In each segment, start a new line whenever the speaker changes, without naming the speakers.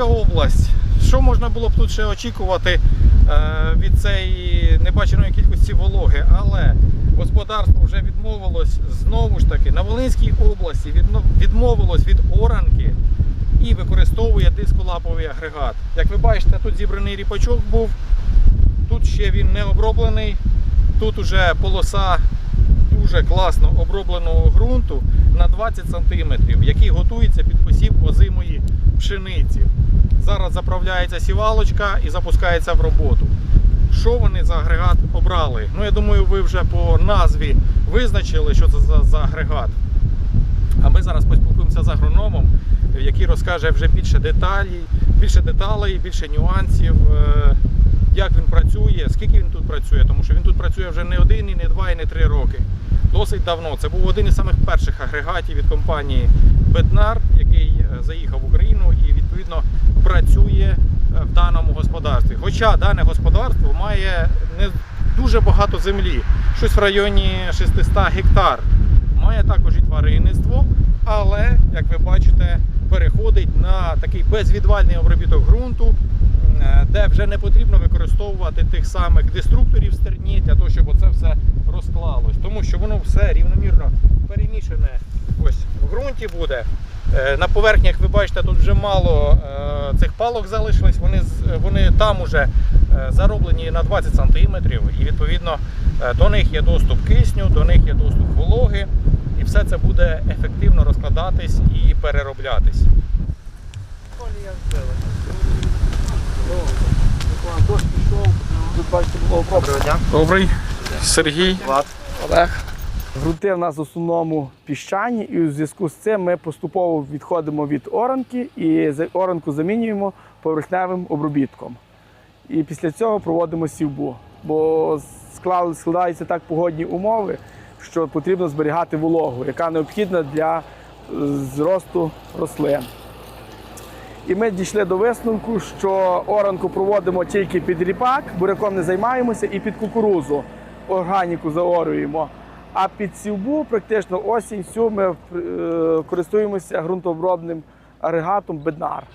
Друзі, область. Що можна було б тут ще очікувати е, від цієї небаченої кількості вологи? Але господарство вже відмовилось знову ж таки на Волинській області відмовилось від оранки і використовує дисколаповий агрегат. Як ви бачите, тут зібраний ріпачок був, тут ще він не оброблений, тут уже полоса дуже класно обробленого ґрунту на 20 см, який готується під посів озимої пшениці. Зараз заправляється сівалочка і запускається в роботу. Що вони за агрегат обрали? Ну, я думаю, ви вже по назві визначили, що це за, за агрегат. А ми зараз поспілкуємося з агрономом, який розкаже вже більше деталей, більше деталей, більше нюансів, е, як він працює, скільки він тут працює, тому що він тут працює вже не один, і не два, і не три роки. Досить давно. Це був один із самих перших агрегатів від компанії Беднар, який е, заїхав в Україну відповідно працює е, в даному господарстві. Хоча дане господарство має не дуже багато землі, щось в районі 600 гектар. Має також і тваринництво, але, як ви бачите, переходить на такий безвідвальний обробіток ґрунту, е, де вже не потрібно використовувати тих самих деструкторів стерні для того, щоб оце все розклалось. Тому що воно все рівномірно перемішане в ґрунті буде. Е, На поверхні, як ви бачите, тут вже мало е, цих палок залишилось. Вони, вони там уже е, зароблені на 20 см, і відповідно до них є доступ кисню, до них є доступ вологи, і все це буде ефективно розкладатись і перероблятись. Добрий, Сергій.
Влад.
Олег.
Грунти в нас в основному піщані, і у зв'язку з цим ми поступово відходимо від оранки і оранку замінюємо поверхневим обробітком. І після цього проводимо сівбу. Бо складаються так погодні умови, що потрібно зберігати вологу, яка необхідна для е, зросту рослин. І ми дійшли до висновку, що оранку проводимо тільки під ріпак, буряком не займаємося, і під кукурузу органіку заорюємо. А під сівбу практично осінь всю ми е, користуємося ґрунтообробним агрегатом Беднар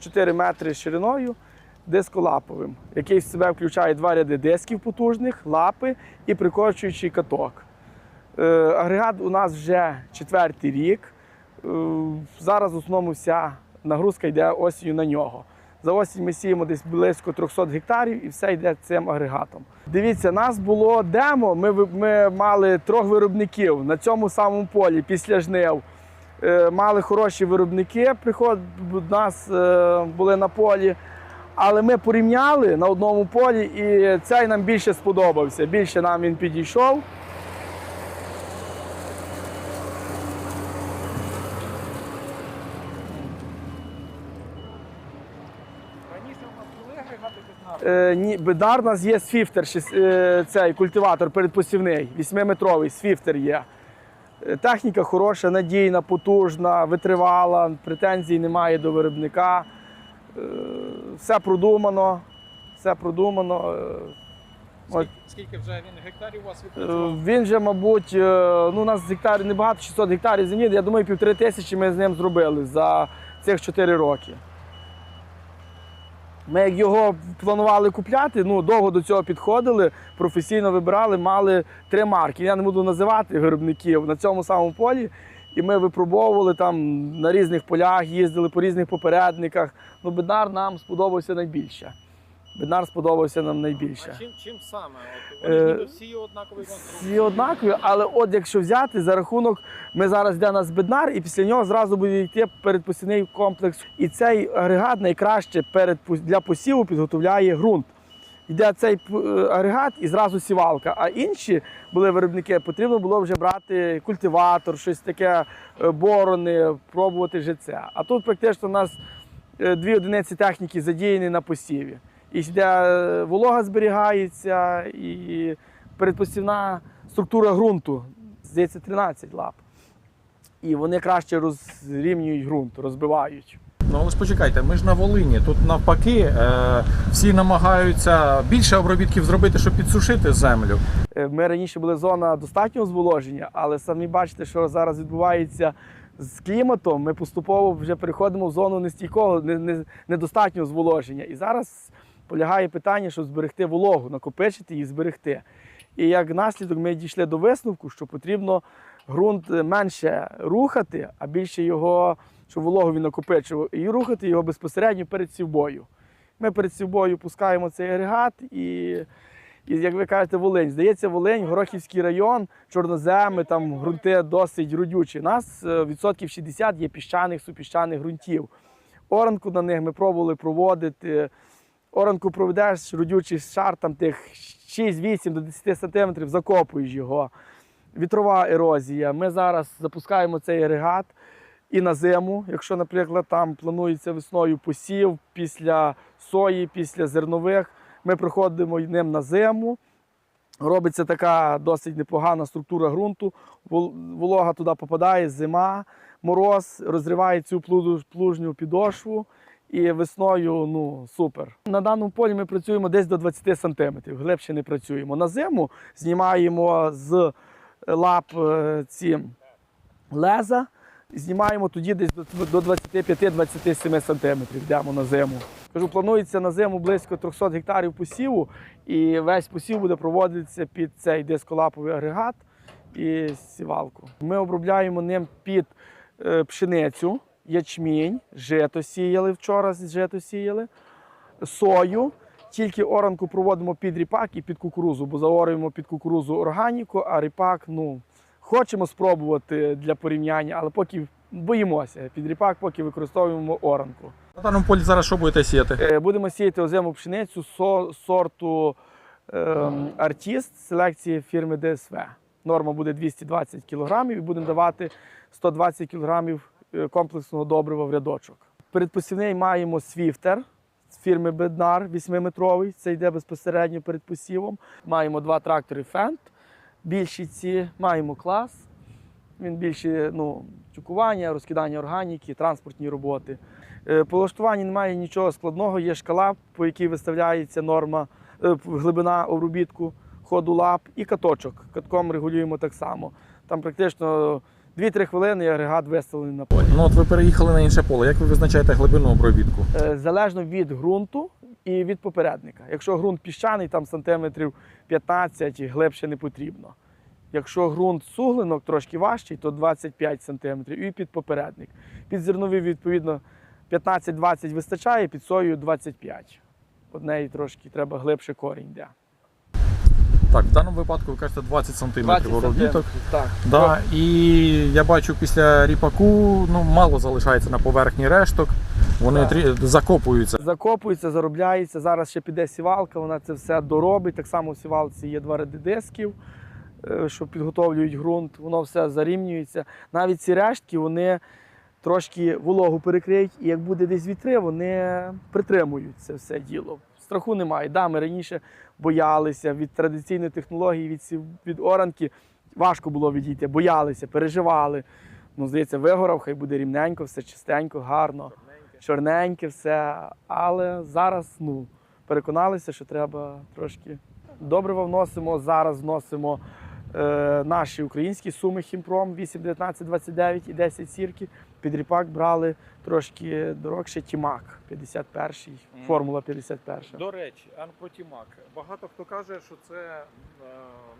4 метри шириною, дисколаповим, який в себе включає два ряди дисків потужних, лапи і прикорчуючий каток. Е, Агрегат у нас вже четвертий рік. Е, Зараз в основному вся нагрузка йде осінню на нього. За осінь ми сіємо десь близько 300 гектарів і все йде цим агрегатом. Дивіться, нас було демо. Ми, ми мали трьох виробників на цьому самому полі після жнив. Е, Мали хороші виробники, приход нас е, були на полі. Але ми порівняли на одному полі, і цей нам більше сподобався. Більше нам він підійшов.
Раніше у нас були агрегати без
Е, ні, Бедар у нас є свіфтер, е, цей культиватор передпосівний, 8-метровий свіфтер є. Е, Техніка хороша, надійна, потужна, витривала, претензій немає до виробника. Е, Все продумано, все продумано. Е,
Скільки, скільки вже він гектарів у вас
Е,
відпрацював?
Він же, мабуть, ну, у нас гектарів небагато, 600 гектарів землі. Я думаю, півтори тисячі ми з ним зробили за цих 4 роки. Ми як його планували купляти, ну, довго до цього підходили, професійно вибирали, мали три марки. Я не буду називати виробників на цьому самому полі. І ми випробовували там на різних полях, їздили по різних попередниках. Ну, беднар нам сподобався найбільше. Беднар сподобався нам найбільше.
А чим, чим саме? От, вони
Е,
всі однакові конструкції.
Всі однакові, але от якщо взяти за рахунок, ми зараз йде на збеднар, і після нього зразу буде йти передпосівний комплекс. І цей агрегат найкраще перед для посіву підготовляє ґрунт. Йде цей е, агрегат і зразу сівалка. А інші були виробники, потрібно було вже брати культиватор, щось таке, е, борони, пробувати вже це. А тут практично у нас дві одиниці техніки задіяні на посіві. І йде е, волога зберігається, і передпосівна структура ґрунту, здається, 13 лап. І вони краще розрівнюють ґрунт, розбивають.
Ну але ж почекайте, ми ж на Волині. Тут навпаки е, всі намагаються більше обробітків зробити, щоб підсушити землю.
Е, Ми раніше були зона достатнього зволоження, але самі бачите, що зараз відбувається з кліматом ми поступово вже переходимо в зону нестійкого, не- не- недостатнього зволоження. І зараз полягає питання, щоб зберегти вологу, накопичити і зберегти. І як наслідок ми дійшли до висновку, що потрібно ґрунт менше рухати, а більше його, щоб вологу він накопичував, і рухати його безпосередньо перед сівбою. Ми перед сівбою пускаємо цей агрегат і, і як ви кажете, Волинь. Здається, Волинь, Горохівський район, чорноземи, там ґрунти досить родючі. У нас е, відсотків 60 є піщаних, супіщаних ґрунтів. Оранку на них ми пробували проводити. Оранку проведеш родючий шар там тих 6-8 до 10 сантиметрів, закопуєш його. Вітрова ерозія. Ми зараз запускаємо цей агрегат і на зиму, якщо, наприклад, там планується весною посів після сої, після зернових, ми приходимо ним на зиму. Робиться така досить непогана структура ґрунту. Волога туди попадає, зима, мороз, розриває цю плужню підошву. І весною ну супер. На даному полі ми працюємо десь до 20 сантиметрів. Глибше не працюємо. На зиму знімаємо з лап е, ці леза, знімаємо тоді десь до до 25-27 сантиметрів. Йдемо на зиму. Кажу, планується на зиму близько 300 гектарів посіву, і весь посів буде проводитися під цей дисколаповий агрегат і сівалку. Ми обробляємо ним під е, пшеницю, ячмінь, жито сіяли вчора, жито сіяли, сою. Тільки оранку проводимо під ріпак і під кукурузу, бо заорюємо під кукурузу органіку, а ріпак, ну, хочемо спробувати для порівняння, але поки боїмося. Під ріпак поки використовуємо оранку.
На даному полі зараз що будете сіяти?
Е, Будемо сіяти озиму пшеницю со- сорту ем, Артіст селекції фірми ДСВ. Норма буде 220 кг і будемо давати 120 кг комплексного добрива в рядочок. Передпосівний маємо свіфтер з фірми Беднар 8-метровий. Це йде безпосередньо перед посівом. Маємо два трактори Фент, більші ці, маємо клас. Він більше ну, чукування, розкидання органіки, транспортні роботи. Е, По влаштуванні немає нічого складного, є шкала, по якій виставляється норма, е, глибина обробітку ходу лап і каточок. Катком регулюємо так само. Там практично 2-3 хвилини і агрегат виставлений на полі.
Ну от ви переїхали на інше поле. Як ви визначаєте глибину обробітку?
Е, Залежно від ґрунту і від попередника. Якщо ґрунт піщаний, там сантиметрів 15 і глибше не потрібно. Якщо ґрунт суглинок трошки важчий, то 25 сантиметрів і під попередник. Під зернові, відповідно, 15-20 вистачає, під сою 25. Од неї трошки треба глибше корінь йде.
Так, в даному випадку ви кажете 20 см обробіток.
Так.
Да, і я бачу після ріпаку ну, мало залишається на поверхні решток. Вони
Так.
трі- закопуються.
Закопується, заробляється. Зараз ще піде сівалка, вона це все доробить. Так само в сівалці є два ряди дисків, е, що підготовлюють ґрунт, воно все зарівнюється. Навіть ці рештки вони трошки вологу перекриють, і як буде десь вітри, вони притримують це все діло. Страху немає. Да, ми раніше боялися від традиційної технології, від, сів- від оранки. Важко було відійти, боялися, переживали. Ну, здається, вигорав, хай буде рівненько, все чистенько, гарно чорненьке все. Але зараз ну, переконалися, що треба трошки добрива вносимо. Зараз вносимо е, наші українські суми Хімпром 8, 19, 29 і 10 сірки. Під ріпак брали трошки дорогше Тімак 51-й,
Мгм.
формула 51.
До речі, Анпротімак. Багато хто каже, що це е,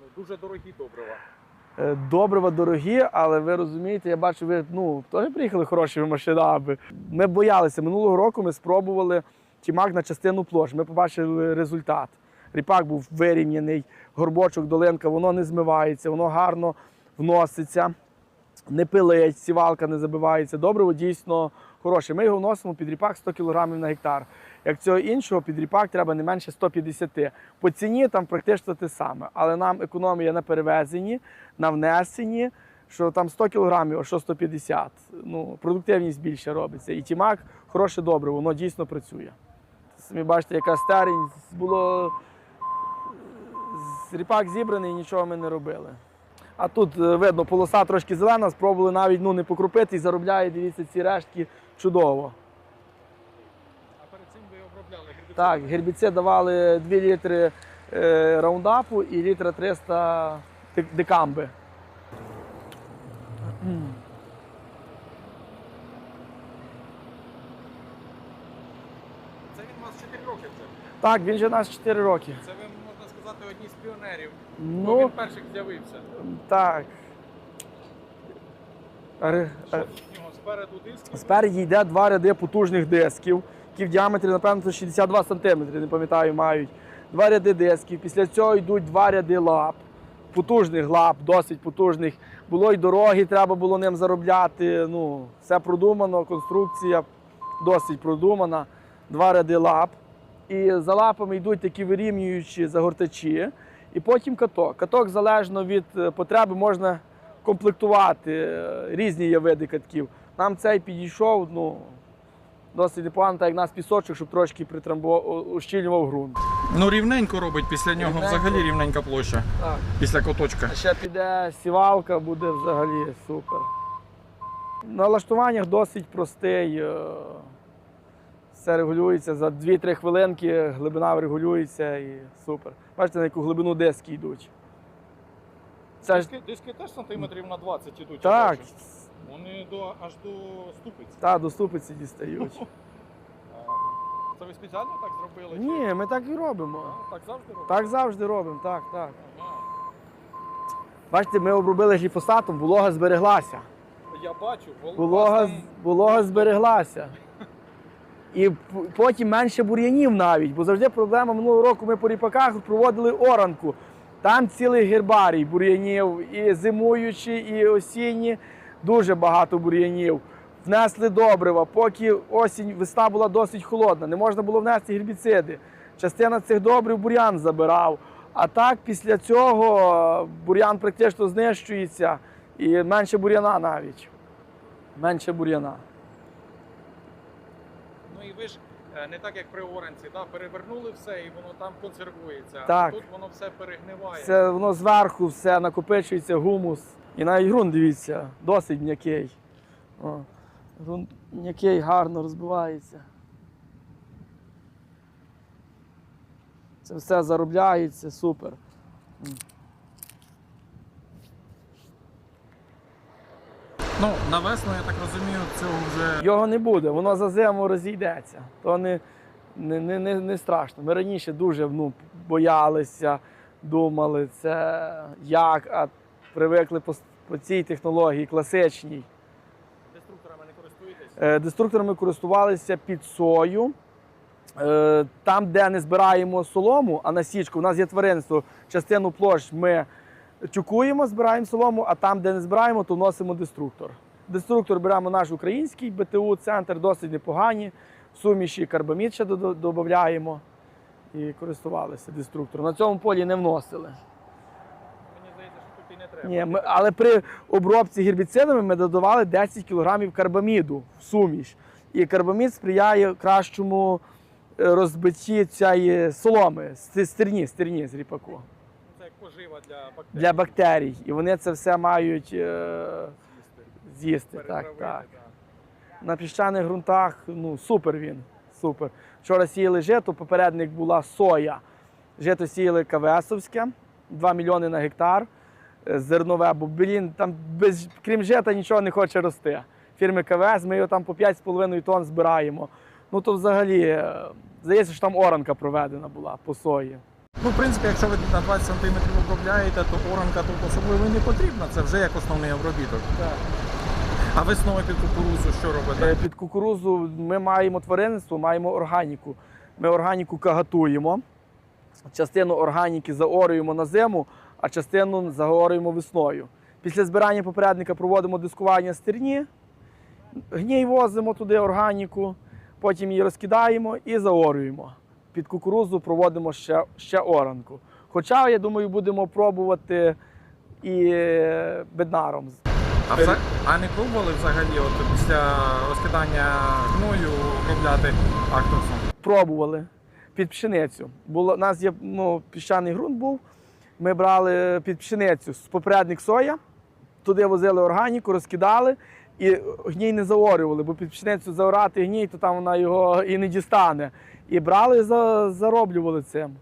ну, дуже дорогі добрива.
Е, Добрива дорогі, але ви розумієте, я бачу, ви ну, теж приїхали хорошими машинами. Ми боялися. Минулого року ми спробували тімак на частину площ. Ми побачили результат. Ріпак був вирівняний, горбочок, долинка, воно не змивається, воно гарно вноситься, не пилить, сівалка не забивається. Добриво дійсно хороше. Ми його вносимо під ріпак 100 кг на гектар. Як цього іншого, під ріпак треба не менше 150. По ціні там практично те саме, але нам економія на перевезенні, на внесенні, що там 100 кг, а що 150. Ну, продуктивність більше робиться. І тімак хороше добре, воно дійсно працює. Самі бачите, яка старінь було ріпак зібраний, нічого ми не робили. А тут е, видно, полоса трошки зелена, спробували навіть ну, не покрупити і заробляє, дивіться, ці рештки чудово.
А перед цим ви обробляли гербіцид?
Так, гербіцид давали 2 літри е, раундапу і літра 300 декамби.
Це він у нас 4 роки вже?
Так, він же у нас 4 роки.
Це одні з піонерів. Бо
Ну,
він перших з'явився.
так.
Що
е,
в нього спереду диски?
Спереді йде два ряди потужних дисків, які в діаметрі, напевно, 62 см, не пам'ятаю, мають. Два ряди дисків. Після цього йдуть два ряди лап. Потужних лап, досить потужних. Було й дороги, треба було ним заробляти. Ну, все продумано, конструкція досить продумана. Два ряди лап. І за лапами йдуть такі вирівнюючі загортачі. І потім каток. Каток залежно від е, потреби можна комплектувати. Е, Різні є види катків. Нам цей підійшов ну, досить непогано, так як нас пісочок, щоб трошки притрамбував, ущільнював ґрунт.
Ну рівненько робить після нього
Рівненько.
взагалі рівненька площа.
Так.
Після коточка.
Ще піде сівалка, буде взагалі супер. На лаштуваннях досить простий. Все регулюється за 2-3 хвилинки, глибина регулюється і супер. Бачите, на яку глибину диски йдуть. Це ж
Диски, диски теж сантиметрів на 20 ідуть. я
так,
бачу. Вони до, аж до ступиць.
та, до ступиці дістають.
Це ви спеціально так зробили? чи-
Ні, ми так і робимо.
А, Так завжди робите?
Так завжди робимо, так, так.
Ага.
Бачите, ми обробили гліфосатом, волога збереглася.
Я бачу, вол-
Волога, з-
там-
волога збереглася. І потім менше бур'янів навіть, бо завжди проблема минулого року ми по ріпаках проводили оранку. Там цілий гербарій бур'янів, і зимуючі, і осінні, дуже багато бур'янів. Внесли добрива, поки осінь, весна була досить холодна, не можна було внести гербіциди. Частина цих добрив бур'ян забирав. А так, після цього бур'ян практично знищується і менше бур'яна навіть. Менше бур'яна.
Ну і ви ж е, не так, як при оранці, да? перевернули все і воно там консервується.
Так.
А тут воно все перегниває.
Це воно зверху все накопичується гумус. І навіть ґрунт, дивіться, досить м'який. О, ґрунт м'який, гарно розбивається. Це все заробляється, супер.
Ну, на весну, я так розумію, цього вже.
Його не буде, воно за зиму розійдеться. То не, не, не, не, не страшно. Ми раніше дуже ну, боялися, думали, це як, а привикли по, по цій технології класичній.
Деструкторами не користуєтесь?
Е, Деструкторами користувалися під сою. Е, Там, де не збираємо солому, а на січку, у нас є тваринство, частину площ ми тюкуємо, збираємо солому, а там, де не збираємо, то вносимо деструктор. Деструктор беремо наш український БТУ, центр досить непогані. В суміші карбамід ще додаємо і користувалися деструктором. На цьому полі не вносили.
Мені здається, що тут і не треба.
Ні, ми, але при обробці гербіцидами ми додавали 10 кг карбаміду в суміш. І карбамід сприяє кращому е, розбитті цієї соломи, стерні, стерні з ріпаку
пожива для бактерій.
для бактерій. І вони це все мають е,
З'їсти.
Так, так.
да.
На піщаних ґрунтах ну, супер він. Супер. Вчора сіяли жито, попередник була соя. Жито сіяли КВСовське, 2 мільйони на гектар. е, Зернове, бо блін, там без, крім жита нічого не хоче рости. Фірми КВС, ми його там по 5,5 тонн збираємо. Ну то взагалі, е, здається, що там оранка проведена була по сої.
Ну, в принципі, якщо ви на 20 см обробляєте, то оранка тут особливо не потрібна. Це вже як основний обробіток. А весною під кукурудзу що
Е,
робите?
Під кукурузу ми маємо тваринництво, маємо органіку. Ми органіку кагатуємо, частину органіки заорюємо на зиму, а частину заорюємо весною. Після збирання попередника проводимо дискування стерні, гній возимо туди органіку, потім її розкидаємо і заорюємо. Під кукурузу проводимо ще, ще оранку. Хоча, я думаю, будемо пробувати і е, беднаром.
А, вза- а не пробували взагалі от після розкидання гною обробляти акторсом?
пробували під пшеницю. Було, у нас є ну, піщаний ґрунт був. Ми брали під пшеницю з попередник соя, туди возили органіку, розкидали і гній не заорювали, бо під пшеницю заорати гній, то там вона його і не дістане. І брали, за, зароблювали цим.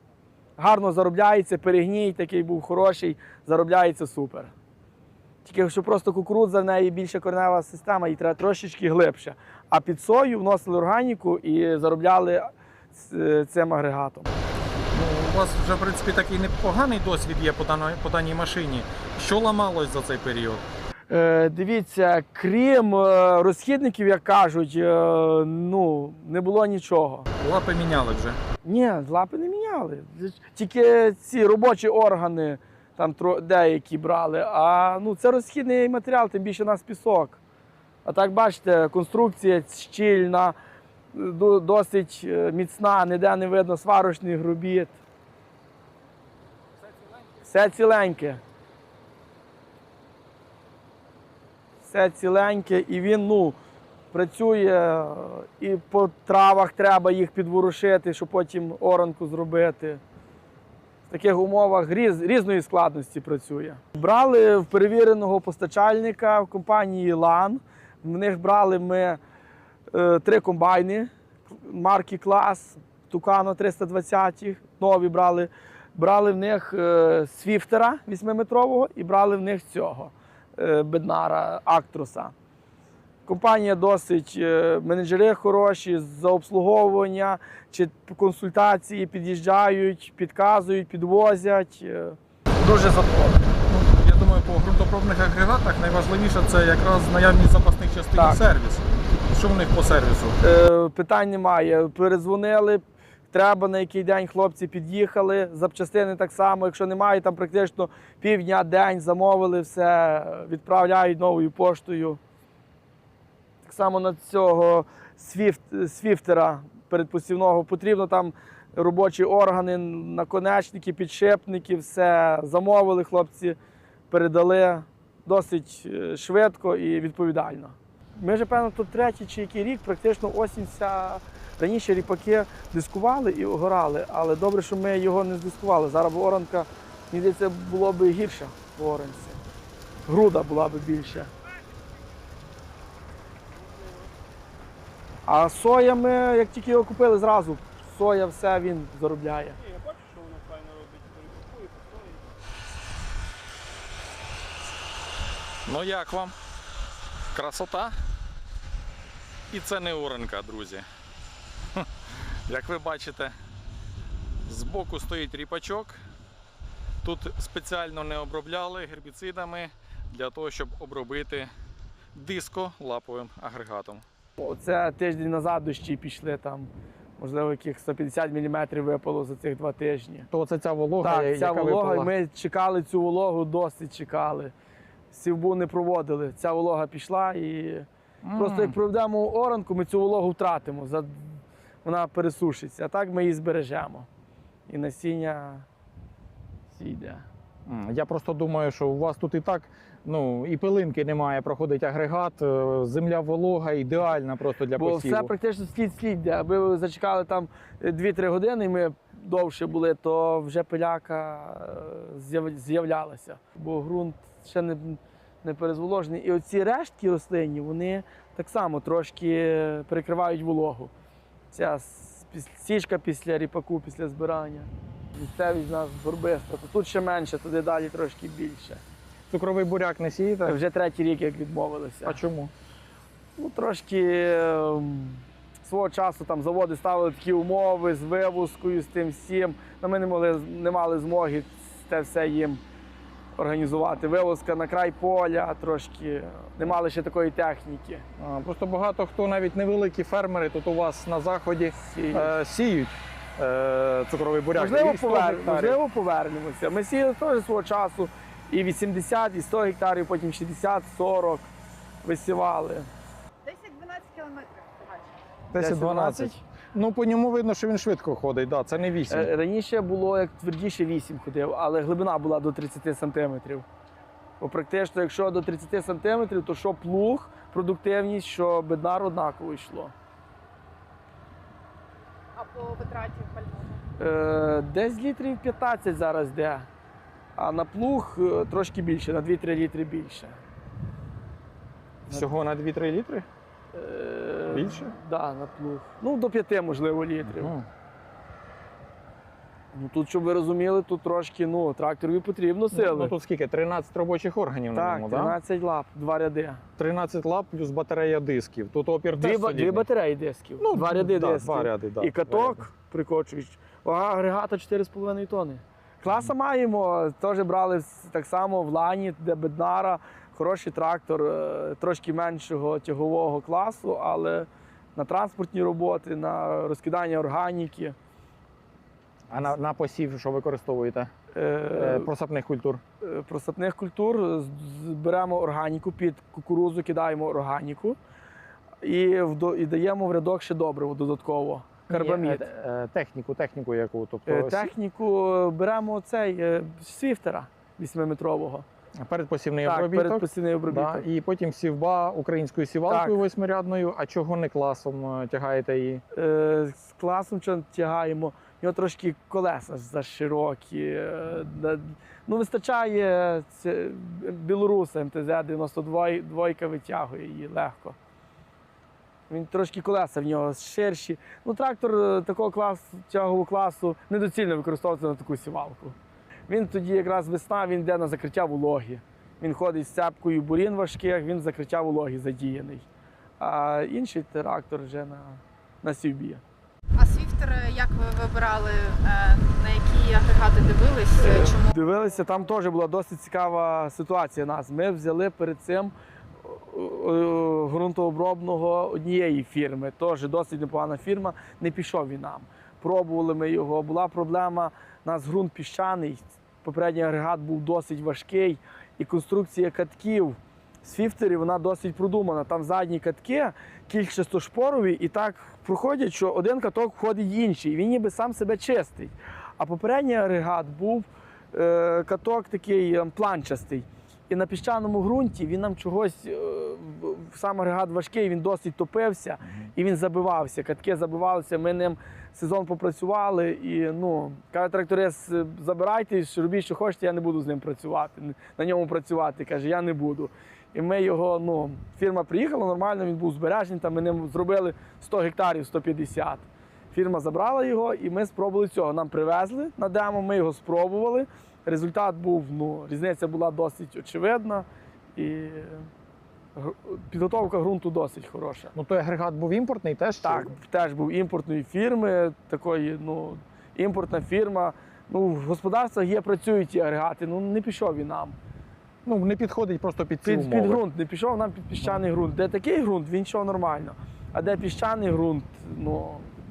Гарно заробляється, перегній такий був хороший, заробляється супер. Тільки що просто кукурудза в неї більша коренева система, їй треба трошечки глибше. А під сою вносили органіку і заробляли цим агрегатом.
Ну, у вас вже в принципі такий непоганий досвід є по даній машині. Що ламалось за цей період?
Е, дивіться, крім е, розхідників, як кажуть, е, ну, не було нічого.
Лапи міняли вже.
Ні, лапи не міняли. Тільки ці робочі органи там деякі брали. А ну, це розхідний матеріал, тим більше у нас пісок. А так бачите, конструкція щільна, досить міцна, ніде не видно сварочних робіт. Все ціленьке. Все ціленьке, і він ну, працює, і по травах треба їх підворушити, щоб потім оранку зробити. В таких умовах різ, різної складності працює. Брали в перевіреного постачальника в компанії LAN. В них брали ми е, три комбайни марки клас Tucano 320, нові брали. Брали в них е, Свіфтера 8-метрового і брали в них цього Беднара Актруса. Компанія досить е, менеджери хороші за обслуговування чи консультації під'їжджають, підказують, підвозять. е. Дуже задоволений.
Я думаю, по ґрунтопробних агрегатах найважливіше це якраз наявність запасних частин і сервіс. Що в них по сервісу?
Е, питань немає. Перезвонили. Треба на який день хлопці під'їхали. Запчастини так само. Якщо немає, там практично півдня, день замовили все, відправляють новою поштою. Так само на цього свіфт, свіфтера передпосівного потрібно там робочі органи, наконечники, підшипники, все замовили хлопці, передали досить е, швидко і відповідально. Ми вже, певно, тут третій чи який рік, практично осінь вся. Раніше ріпаки дискували і огорали, але добре, що ми його не здискували. Зараз б оранка, мені здається, було б гірше в оранці. Груда була б більше. А соя ми, як тільки його купили, зразу соя все він заробляє.
Я бачу, що воно файно робить, перекупує, постоїть.
Ну як вам? Красота? І це не уранка, друзі. Як ви бачите, збоку стоїть ріпачок. Тут спеціально не обробляли гербіцидами для того, щоб обробити диско лаповим агрегатом.
Оце тиждень назад дощі пішли там, можливо, яких 150 мм випало за цих два тижні.
То це ця волога,
Так, ця
яка
волога,
випала.
ми чекали цю вологу, досить чекали. Сівбу не проводили. Ця волога пішла і просто як проведемо оранку, ми цю вологу втратимо. За- Вона пересушиться. А так ми її збережемо. І насіння сійде.
Я просто думаю, що у вас тут і так ну, і пилинки немає, проходить агрегат, е, земля волога, ідеальна просто для
Бо
посіву.
все практично слід слід. Аби ви зачекали там 2-3 години, і ми довше були, то вже пиляка е, з'являлася. Бо ґрунт ще не, не перезволожений. І оці рештки рослинні, вони так само трошки перекривають вологу. Ця січка після ріпаку, після збирання. Місцевість в нас горбиста, то тут ще менше, туди далі трошки більше.
Цукровий буряк не сієте?
Вже третій рік, як відмовилися.
А чому?
Ну, трошки ем, свого часу там заводи ставили такі умови з вивозкою, з тим всім. Но ми не, могли, не мали змоги це все їм організувати. Вивозка на край поля, трошки не мали ще такої техніки.
А, просто багато хто, навіть невеликі фермери, тут у вас на заході
Сіють.
е, сіють е, цукровий буряк.
Можливо, повер... Можливо, повернемося. Ми сіяли теж свого часу і 80, і 100 гектарів, потім 60, 40 висівали.
10-12 кілометрів. побачиш.
10-12. Ну, по ньому видно, що він швидко ходить, да, це не 8.
Е, Раніше було як твердіше 8 ходив, але глибина була до 30 сантиметрів. Бо практично, якщо до 30 сантиметрів, то що плуг, продуктивність, що беднар однаково йшло.
А по витраті пального?
Е, десь літрів 15 зараз йде, а на плуг е, трошки більше, на 2-3 літри більше.
Всього на 2-3 літри?
Е,
Більше?
Да, на плуг. Ну, до 5, можливо, літрів.
Ну,
Ну, тут, щоб ви розуміли, тут трошки ну, тракторові потрібно сили.
ну тут скільки? 13 робочих органів на
так,
ньому, да?
13 лап, два ряди.
13 лап плюс батарея дисків. Тут опір
Дві,
теж
дві батареї дисків,
Ну,
два ряди
да,
дисків.
два ряди, да,
і каток
ряди.
прикочують. Вага агрегата 4,5 тонни. Класа маємо, теж брали так само в лані, де беднара, хороший трактор, е, трошки меншого тягового класу, але на транспортні роботи, на розкидання органіки.
А на, на посів, що використовуєте?
Е,
Е, просапних культур.
е, просапних культур беремо органіку під кукурузу, кидаємо органіку і, і даємо в рядок ще добриво додатково. Карбамід.
Ні, е, е, техніку, техніку яку. Тобто
Е, Техніку беремо цей е, свіфтера 8-метрового.
Передпосівний
Так,
обробіток.
передпосівний обробіток.
Да, і потім сівба українською сівалкою восьмирядною. А чого не класом е, тягаєте її?
Е, з класом тягаємо. У нього трошки колеса заширокі. е, Ну, вистачає це, білоруса МТЗ 92 двойка витягує її легко. Він трошки колеса в нього ширші. Ну, трактор е, такого класу, тягового класу недоцільно використовувати на таку сівалку. Він тоді якраз весна, він йде на закриття вологи. Він ходить з цепкою бурін важких, він закриття вологи задіяний. А інший трактор вже на, на сівбі.
А свіфтер, як ви вибирали, е, на які агрегати дивились? Е, Чому
Дивилися, там теж була досить цікава ситуація нас. Ми взяли перед цим о, ґрунтообробного однієї фірми. Теж досить непогана фірма. Не пішов він нам. Пробували ми його. Була проблема. У нас ґрунт піщаний. Попередній агрегат був досить важкий, і конструкція катків з фіфтерів вона досить продумана. Там задні катки, кільчастошпорові, і так проходять, що один каток входить в інший. Він ніби сам себе чистить. А попередній агрегат був е, каток такий е, планчастий. І на піщаному ґрунті він нам чогось, е, сам агрегат важкий, він досить топився і він забивався. Катки забивалися. Ми ним сезон попрацювали. І ну, каже тракторист, «Е, забирайте, робіть, що хочете, я не буду з ним працювати. На ньому працювати. Каже, я не буду. І ми його, ну, фірма приїхала нормально, він був збережений, там ми ним зробили 100 гектарів, 150. Фірма забрала його, і ми спробували цього. Нам привезли на демо, ми його спробували. Результат був, ну, різниця була досить очевидна. І підготовка ґрунту досить хороша.
Ну той агрегат був імпортний теж? чи-
Так, теж був імпортної фірми, такої, ну, імпортна фірма. Ну, в господарствах є працюють ті агрегати, ну не пішов він нам.
Ну не підходить просто під ці
Під,
умови.
під ґрунт не пішов нам під піщаний ґрунт. Де такий ґрунт, він йшов нормально. А де піщаний ґрунт, ну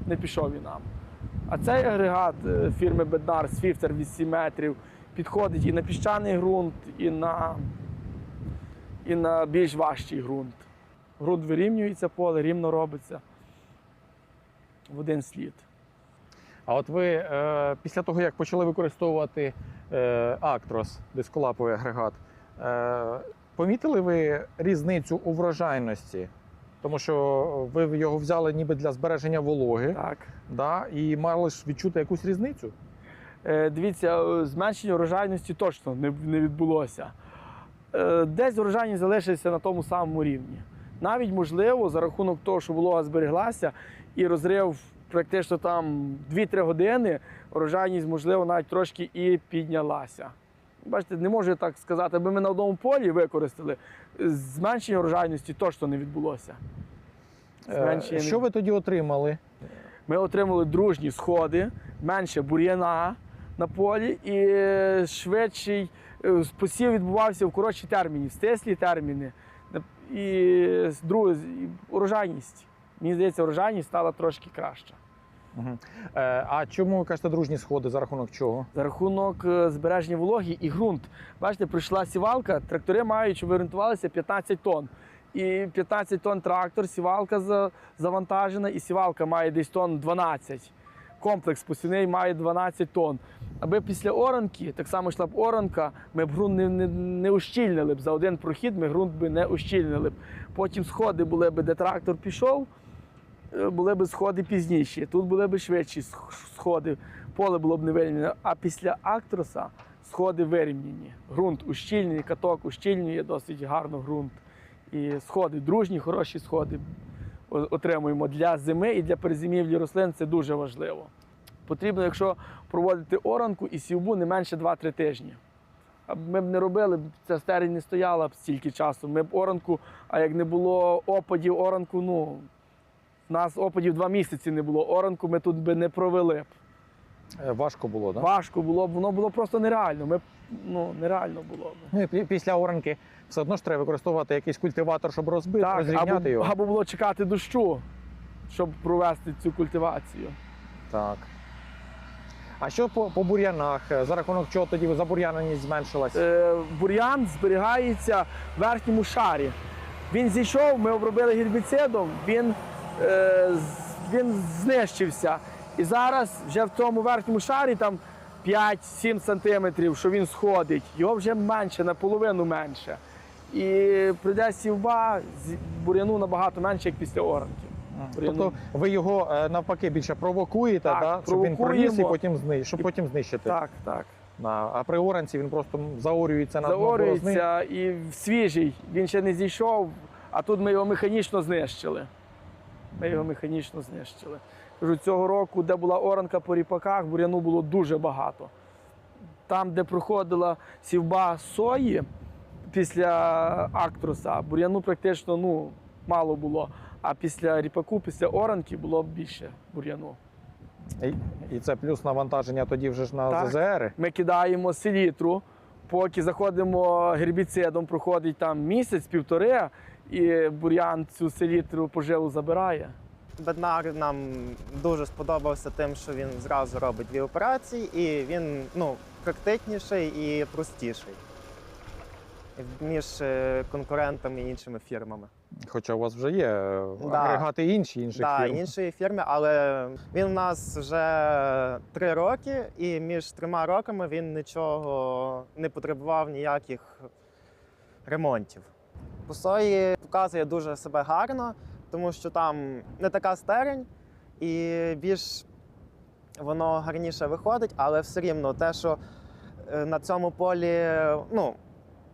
не пішов він нам. А цей агрегат е, фірми Беднар Свіфтер 8 метрів підходить і на піщаний ґрунт, і на, і на більш важчий ґрунт. Ґрунт вирівнюється, поле рівно робиться в один слід.
А от ви е, після того, як почали використовувати е, Актрос, дисколаповий агрегат, е, помітили ви різницю у врожайності? Тому що ви його взяли ніби для збереження вологи,
Так.
да, і мали ж відчути якусь різницю.
Е, Дивіться, е, зменшення урожайності точно не, відбулося. Е, Десь урожайність залишиться на тому самому рівні. Навіть можливо, за рахунок того, що волога збереглася і розрив практично там 2-3 години, урожайність, можливо, навіть трошки і піднялася. Бачите, не можу я так сказати, аби ми на одному полі використали, зменшення урожайності точно не відбулося. Зменшення
Що ви тоді отримали?
ми отримали дружні сходи, менше бур'яна на полі і е, швидший е, посів відбувався в коротші терміни, в стислі терміни. І друге, урожайність. Мені здається, урожайність стала трошки краща.
Е, а чому ви кажете дружні сходи? За рахунок чого?
За рахунок збереження вологи і ґрунт. Бачите, прийшла сівалка, трактори мають, щоб ви орієнтувалися, 15 тонн. І 15 тонн трактор, сівалка завантажена, і сівалка має десь тонн 12. Комплекс посівний має 12 тонн. Аби після оранки, так само йшла б оранка, ми б ґрунт не, не, не ущільнили б. За один прохід ми ґрунт би не ущільнили б. Потім сходи були б, де трактор пішов, е, були б сходи пізніші. Тут були б швидші сходи, поле було б не вирівняне. А після актроса сходи вирівняні. Ґрунт ущільнений, каток ущільнює досить гарно ґрунт. І сходи, дружні, хороші сходи отримуємо для зими і для перезимівлі рослин це дуже важливо. Потрібно, якщо проводити оранку і сівбу не менше 2-3 тижні. Ми б не робили, ця стерень не стояла б стільки часу. Ми б оранку, а як не було опадів, оранку, ну в нас опадів два місяці не було. Оранку ми тут би не провели. б.
Е, Важко було, так?
Важко було воно було просто нереально. Ми, ну, нереально було.
Ну і пі- після оранки все одно ж треба використовувати якийсь культиватор, щоб розбити,
Так,
розрівняти
або,
його.
або було чекати дощу, щоб провести цю культивацію.
Так. А що по, по бур'янах? Е, За рахунок чого тоді забур'яненість зменшилась?
Е, бур'ян зберігається в верхньому шарі. Він зійшов, ми обробили гербіцидом, він, е, з- він знищився. І зараз вже в цьому верхньому шарі там 5-7 сантиметрів, що він сходить. Його вже менше, наполовину менше. І прийде сівба, бур'яну набагато менше, як після оранки.
Тобто ви його е, навпаки більше провокуєте,
Так,
да? щоб він
провокуємо.
і потім зни... щоб потім знищити.
Так, так.
А при оранці він просто заорюється на.
Заорюється і свіжий, він ще не зійшов, а тут ми його механічно знищили. Ми його механічно знищили. Кажу, цього року, де була оранка по ріпаках, буряну було дуже багато. Там, де проходила сівба сої після актруса, бур'яну практично ну, мало було. А після ріпаку, після оранки було більше бур'яну.
І, і це плюс навантаження тоді вже ж на
Так.
ЗЗР.
Ми кидаємо селітру, поки заходимо гербіцидом, проходить там місяць-півтори, і бур'ян цю селітру поживу забирає.
Беднар нам дуже сподобався тим, що він зразу робить дві операції, і він ну, практичніший і простіший між е, конкурентами і іншими фірмами.
Хоча у вас вже є е,
Да.
агрегати інші інших
Так,
фірм.
іншої фірми, але він у нас вже три роки, і між трьома роками він нічого не потребував ніяких ремонтів. По сої показує дуже себе гарно, тому що там не така стерень і більш воно гарніше виходить, але все рівно те, що е, на цьому полі ну,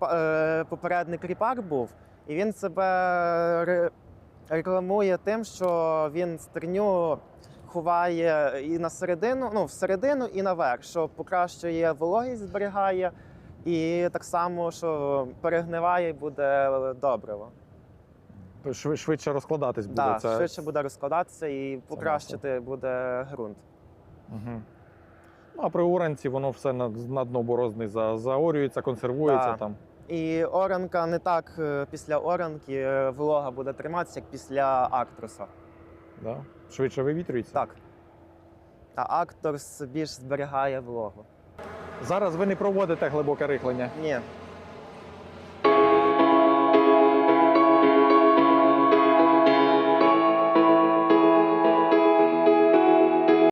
е, попередник ріпак був, і він себе рекламує тим, що він стерню ховає і на середину, ну, всередину, і наверх, що покращує вологість, зберігає, і так само, що перегниває буде добриво.
Шви- Швидше розкладатись буде
Так,
це.
швидше буде розкладатися і покращити буде ґрунт.
Угу. Ну, а при оранці воно все на, на дно борозни за, заорюється, консервується
Так.
там.
І оранка не так е, після оранки е, волога буде триматися, як після актруса.
Да? Швидше вивітрюється.
Так. А акторс більш зберігає вологу.
Зараз ви не проводите глибоке рихлення.
Ні,